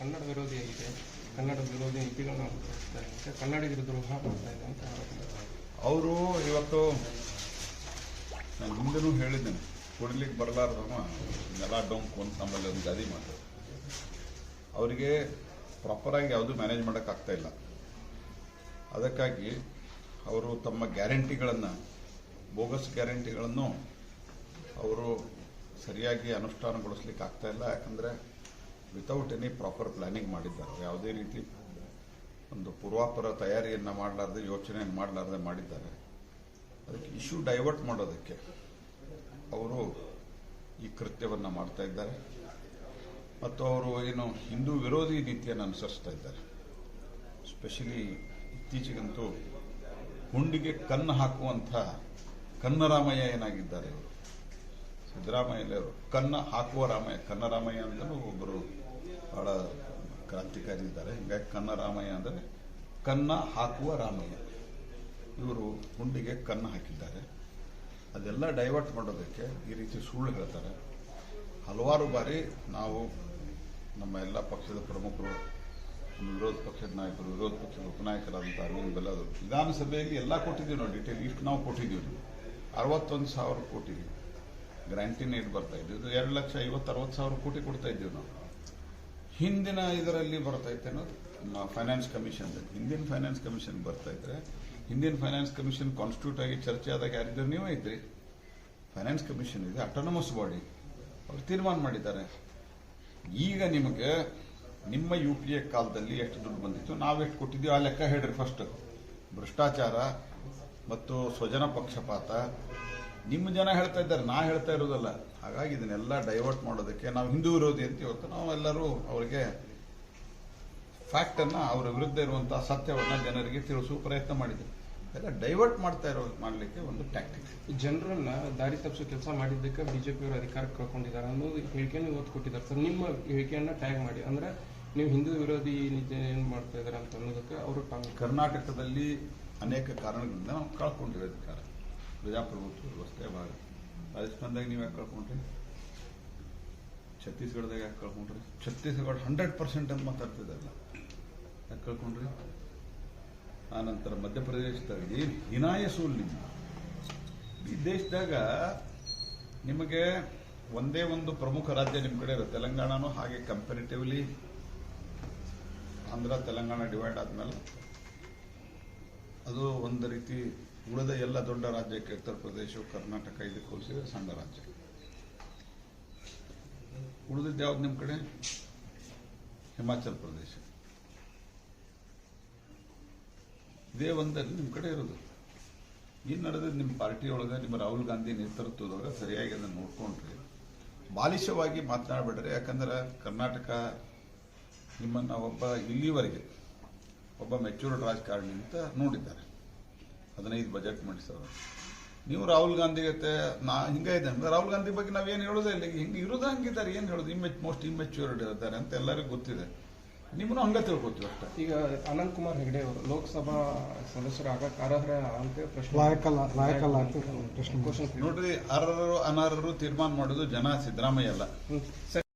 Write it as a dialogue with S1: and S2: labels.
S1: ಕನ್ನಡ ವಿರೋಧಿಯಾಗಿದೆ ಕನ್ನಡ ವಿರೋಧಿ ನೀತಿಗಳನ್ನು ಇದೆ ಕನ್ನಡಿಗರ ದ್ರೋಹ ಮಾಡ್ತಾ ಇದೆ ಅಂತ
S2: ಅವರು ಇವತ್ತು ನಾನು ಹಿಂದೆನೂ ಹೇಳಿದ್ದೇನೆ, ಕೊಡ್ಲಿಕ್ಕೆ ಬರಲಾರ್ದವ ನೆಲ ಡೊಂಕು ಅಂತ ನಮ್ಮಲ್ಲಿ ಒಂದು ಗಾದಿ ಮಾತು ಅವರಿಗೆ ಪ್ರಾಪರಾಗಿ ಯಾವುದು ಮ್ಯಾನೇಜ್ ಮಾಡೋಕ್ಕಾಗ್ತಾ ಇಲ್ಲ. ಅದಕ್ಕಾಗಿ ಅವರು ತಮ್ಮ ಗ್ಯಾರಂಟಿಗಳನ್ನು, ಬೋಗಸ್ ಗ್ಯಾರಂಟಿಗಳನ್ನು ಅವರು ಸರಿಯಾಗಿ ಅನುಷ್ಠಾನಗೊಳಿಸ್ಲಿಕ್ಕೆ ಆಗ್ತಾ ಇಲ್ಲ. ಯಾಕಂದರೆ ವಿತೌಟ್ ಎನಿ ಪ್ರಾಪರ್ ಪ್ಲಾನಿಂಗ್ ಮಾಡಿದ್ದಾರೆ. ಯಾವುದೇ ರೀತಿ ಒಂದು ಪೂರ್ವಾಪರ ತಯಾರಿಯನ್ನು ಮಾಡಲಾರ್ದೆ, ಯೋಚನೆಯನ್ನು ಮಾಡಲಾರ್ದೆ ಮಾಡಿದ್ದಾರೆ. ಅದಕ್ಕೆ ಇಶ್ಯೂ ಡೈವರ್ಟ್ ಮಾಡೋದಕ್ಕೆ ಅವರು ಈ ಕೃತ್ಯವನ್ನು ಮಾಡ್ತಾ ಇದ್ದಾರೆ. ಮತ್ತು ಅವರು ಏನು ಹಿಂದೂ ವಿರೋಧಿ ನೀತಿಯನ್ನು ಅನುಸರಿಸ್ತಾ ಇದ್ದಾರೆ. ಸ್ಪೆಷಲಿ ಇತ್ತೀಚೆಗಂತೂ ಹುಂಡಿಗೆ ಕನ್ನು ಹಾಕುವಂಥ ಕನ್ನರಾಮಯ್ಯ ಏನಾಗಿದ್ದಾರೆ? ಇವರು ಸಿದ್ದರಾಮಯ್ಯ ಅವರು ಕನ್ನ ಹಾಕುವ ರಾಮಯ್ಯ ಕನ್ನರಾಮಯ್ಯ ಅಂತಲೂ ಒಬ್ಬರು ಬಹಳ ಕ್ರಾಂತಿಕಾರಿ ಇದ್ದಾರೆ ಹಿಂಗಾಗಿ ಕನ್ನರಾಮಯ್ಯ ಅಂದರೆ ಕನ್ನ ಹಾಕುವ ರಾಮಯ್ಯ. ಇವರು ಹುಂಡಿಗೆ ಕನ್ನ ಹಾಕಿದ್ದಾರೆ. ಅದೆಲ್ಲ ಡೈವರ್ಟ್ ಮಾಡೋದಕ್ಕೆ ಈ ರೀತಿ ಸುಳ್ಳು ಹೇಳ್ತಾರೆ. ಹಲವಾರು ಬಾರಿ ನಾವು ನಮ್ಮ ಎಲ್ಲ ಪಕ್ಷದ ಪ್ರಮುಖರು ವಿರೋಧ ಪಕ್ಷದ ನಾಯಕರು, ವಿರೋಧ ಪಕ್ಷದ ಉಪನಾಯಕರಾದಂಥ ಅರವಿಂದ್ ಬೆಲ್ಲದರು ವಿಧಾನಸಭೆಯಲ್ಲಿ ಎಲ್ಲ ಕೊಟ್ಟಿದ್ದೀವಿ ನಾವು ಡೀಟೇಲ್ ಇಷ್ಟು ನಾವು ಕೊಟ್ಟಿದ್ದೀವಿ. ಅರವತ್ತೊಂದು ಸಾವಿರ ಕೋಟಿ ಗ್ರಾಂಟಿನ್ ನೀಡಿ ಬರ್ತಾ ಇದ್ದು ಇದು ಎರಡು ಲಕ್ಷ ಐವತ್ತು, ಅರವತ್ತು ಸಾವಿರ ಕೋಟಿ ಕೊಡ್ತಾ ಇದ್ದೀವಿ ನಾವು. ಹಿಂದಿನ ಇದರಲ್ಲಿ ಬರ್ತೈತೆ ಅನ್ನೋದು ಫೈನಾನ್ಸ್ ಕಮಿಷನ್ ಹಿಂದಿನ ಫೈನಾನ್ಸ್ ಕಮಿಷನ್ ಬರ್ತಾ ಇದ್ರೆ, ಹಿಂದಿನ ಫೈನಾನ್ಸ್ ಕಮಿಷನ್ ಕಾನ್ಸ್ಟಿಟ್ಯೂಟ್ ಆಗಿ ಚರ್ಚೆ ಆದಾಗ ಯಾರಿದ್ರು ನೀವೇ ಇದ್ರಿ? ಫೈನಾನ್ಸ್ ಕಮಿಷನ್ ಇದೆ ಅಟೋನಮಸ್ ಬಾಡಿ ಅವ್ರು ತೀರ್ಮಾನ ಮಾಡಿದ್ದಾರೆ. ಈಗ ನಿಮಗೆ, ನಿಮ್ಮ ಯು ಪಿ ಎ ಕಾಲದಲ್ಲಿ ಎಷ್ಟು ದುಡ್ಡು ಬಂದಿತ್ತು? ನಾವೆಷ್ಟು ಕೊಟ್ಟಿದ್ದೀವಿ? ಆ ಲೆಕ್ಕ ಹೇಳ್ರಿ ಫಸ್ಟ್ ಭ್ರಷ್ಟಾಚಾರ ಮತ್ತು ಸ್ವಜನ ಪಕ್ಷಪಾತ ನಿಮ್ಮ ಜನ ಹೇಳ್ತಾ ಇದ್ದಾರೆ ನಾ ಹೇಳ್ತಾ ಇರೋದಲ್ಲ ಹಾಗಾಗಿ ಇದನ್ನೆಲ್ಲ ಡೈವರ್ಟ್ ಮಾಡೋದಕ್ಕೆ ನಾವು ಹಿಂದೂ ವಿರೋಧಿ ಅಂತ ಇವತ್ತು ನಾವು ಎಲ್ಲರೂ ಅವರಿಗೆ ಫ್ಯಾಕ್ಟನ್ನು ಅನ್ನ ಅವರ ವಿರುದ್ಧ ಇರುವಂತಹ ಸತ್ಯವನ್ನು ಜನರಿಗೆ ತಿಳಿಸುವ ಪ್ರಯತ್ನ ಮಾಡಿದ್ದೀವಿ ಎಲ್ಲ ಡೈವರ್ಟ್ ಮಾಡ್ತಾ ಇರೋ ಮಾಡಲಿಕ್ಕೆ ಒಂದು ಟ್ಯಾಕ್ಟಿಕ್
S1: ಜನರನ್ನ ದಾರಿ ತಪ್ಪಿಸೋ ಕೆಲಸ ಮಾಡಿದ್ದಕ್ಕೆ ಬಿಜೆಪಿಯವರು ಅಧಿಕಾರ ಕಳ್ಕೊಂಡಿದ್ದಾರೆ ಅನ್ನೋದು ಹೇಳಿಕೆಯನ್ನು ಇವತ್ತು ಕೊಟ್ಟಿದ್ದಾರೆ. ಸರ್ ನಿಮ್ಮ ಹೇಳಿಕೆಯನ್ನು ಟ್ಯಾಗ್ ಮಾಡಿ. ಅಂದ್ರೆ ನೀವು ಹಿಂದೂ ವಿರೋಧಿ ನಿಜ ಏನು ಮಾಡ್ತಾ ಇದ್ದಾರೆ ಅಂತ ಅನ್ನೋದಕ್ಕೆ ಅವರು
S2: ಕರ್ನಾಟಕದಲ್ಲಿ ಅನೇಕ ಕಾರಣಗಳಿಂದ ನಾವು ಕಳ್ಕೊಂಡಿರೋ ಅಧಿಕಾರ. ಪ್ರಜಾಪ್ರಭುತ್ವ ವ್ಯವಸ್ಥೆ ಭಾಗ. ರಾಜಸ್ಥಾನದಾಗ ನೀವು ಯಾಕೆ ಕಳ್ಕೊಂಡ್ರಿ? ಛತ್ತೀಸ್ಗಢದಾಗ ಯಾಕೆ ಕಳ್ಕೊಂಡ್ರಿ? ಛತ್ತೀಸ್ಗಢ ಹಂಡ್ರೆಡ್ ಪರ್ಸೆಂಟ್ ಅಂತ ಮಾತಾಡ್ತಿದ್ದಾರಲ್ಲ. ಯಾಕೆ ಕಳ್ಕೊಂಡ್ರಿ? ಆನಂತರ ಮಧ್ಯಪ್ರದೇಶದಲ್ಲಿ ಹಿನಾಯ ಸೂಲ್ ನಿಮ್ಮ ಈ ದೇಶದಾಗ ನಿಮಗೆ ಒಂದೇ ಒಂದು ಪ್ರಮುಖ ರಾಜ್ಯ ನಿಮ್ಮ ಕಡೆ ಇರುತ್ತೆ. ತೆಲಂಗಾಣನೂ ಹಾಗೆ ಕಂಪೇರಿಟಿವ್ಲಿ ಆಂಧ್ರ, ತೆಲಂಗಾಣ ಡಿವೈಡ್ ಆದ್ಮೇಲೆ ಅದು ಒಂದು ರೀತಿ ಉಳಿದ ಎಲ್ಲ ದೊಡ್ಡ ರಾಜ್ಯಕ್ಕೆ ಉತ್ತರ ಪ್ರದೇಶ ಕರ್ನಾಟಕ ಇದಕ್ಕೆ ಹೋಲಿಸಿದ್ರೆ ಸಣ್ಣ ರಾಜ್ಯ. ಉಳಿದಿದ್ದು ಯಾವ್ದು ನಿಮ್ಮ ಕಡೆ? ಹಿಮಾಚಲ್ ಪ್ರದೇಶ. ಇದೇ ಒಂದಲ್ಲಿ ನಿಮ್ಮ ಕಡೆ ಇರೋದು. ಏನು ನಡೆದ ನಿಮ್ಮ ಪಾರ್ಟಿ ಒಳಗ ನಿಮ್ಮ ರಾಹುಲ್ ಗಾಂಧಿ ನೇತೃತ್ವದೊಳಗೆ ಸರಿಯಾಗಿ ಅದನ್ನು ನೋಡ್ಕೊಂಡ್ರಿ ಬಾಲಿಶವಾಗಿ ಮಾತನಾಡಬೇಡ್ರಿ. ಯಾಕಂದ್ರೆ ಕರ್ನಾಟಕ ನಿಮ್ಮನ್ನ ಒಬ್ಬ ಇಲ್ಲಿವರೆಗೆ ಒಬ್ಬ ಮೆಚೂರ್ಡ್ ರಾಜಕಾರಣಿ ಅಂತ ನೋಡಿದ್ದಾರೆ. ಹದಿನೈದು ಬಜೆಟ್ ಮಂಡಿಸೋರು. ನೀವು ರಾಹುಲ್ ಗಾಂಧಿ ಜೊತೆ ನಾ ಹಿಂಗೆ ಇದೆ ಅಂದ್ರೆ ರಾಹುಲ್ ಗಾಂಧಿ ಬಗ್ಗೆ ನಾವೇನು ಹೇಳೋದೇ ಇಲ್ಲ. ಹಿಂಗೆ ಇರೋದು ಹಂಗಿದ್ದಾರೆ ಏನು ಹೇಳೋದು? ಇಮ್ಮೆಚ್ ಮೋಸ್ಟ್ ಇಮ್ಮೆಚ್ಯೂರ್ಡ್ ಇರ್ತಾರೆ ಅಂತ ಎಲ್ಲರಿಗೂ ಗೊತ್ತಿದೆ. ನಿಮ್ಮನ್ನು ಹಂಗೆ ತಿಳ್ಕೊತೀವಿ ಅಷ್ಟೇ.
S1: ಈಗ ಅನಂತ್ ಕುಮಾರ್ ಹೆಗಡೆ ಅವರು ಲೋಕಸಭಾ ಸದಸ್ಯರು ಆಗ ಅರ್ಹರ ಅಂತ ಪ್ರಶ್ನೆ.
S3: ಲಾಯಕಲ್ಲ ಲಾಯಕಲ್ಲ ಅಂತ ಪ್ರಶ್ನೆ.
S1: ಕ್ವಶನ್
S2: ನೋಡ್ರಿ ಅರ್ಹರು ಅನರ್ಹರು ತೀರ್ಮಾನ ಮಾಡೋದು ಜನ ಸಿದ್ದರಾಮಯ್ಯ ಅಲ್ಲ.
S1: ಸರ್